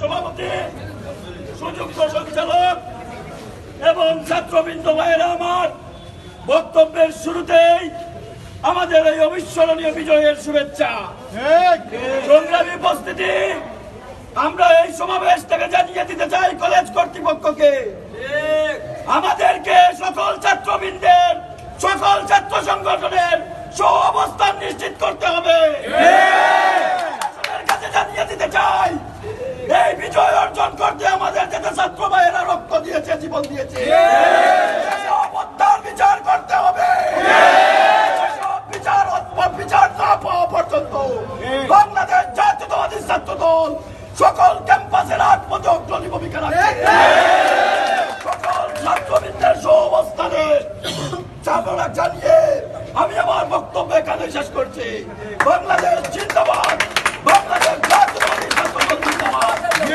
সভাপতি সুযুক্ত সঞ্চালক এবং ছাত্রবৃন্দ ভাইয়েরা আমার বক্তব্যের শুরুতেই আমাদের এই অবিস্মরণীয় বিজয়ের শুভেচ্ছা। সংগ্রামী উপস্থিতি আমরা এই সমাবেশ থেকে জানিয়ে দিতে চাই কলেজ কর্তৃপক্ষকে। আমাদেরকে সকল ছাত্রবৃন্দের সকল ছাত্র সংগঠনের সহ অবস্থান নিশ্চিত করতে হবে। কাছে জানিয়ে দিতে চাই হত্যার বিচার করতে হবে। বিচার বিচার না পাওয়া পর্যন্ত বাংলাদেশ জাতীয়তাবাদী ছাত্র দল সকল ক্যাম্পাসের পথে অগ্রণী ভূমিকা রাখবে সকল ছাত্রবৃন্দের সহবস্থানে চাপড়া আমি আমার বক্তব্য এখানে শেষ করছি। বাংলাদেশ জিন্দাবাদ।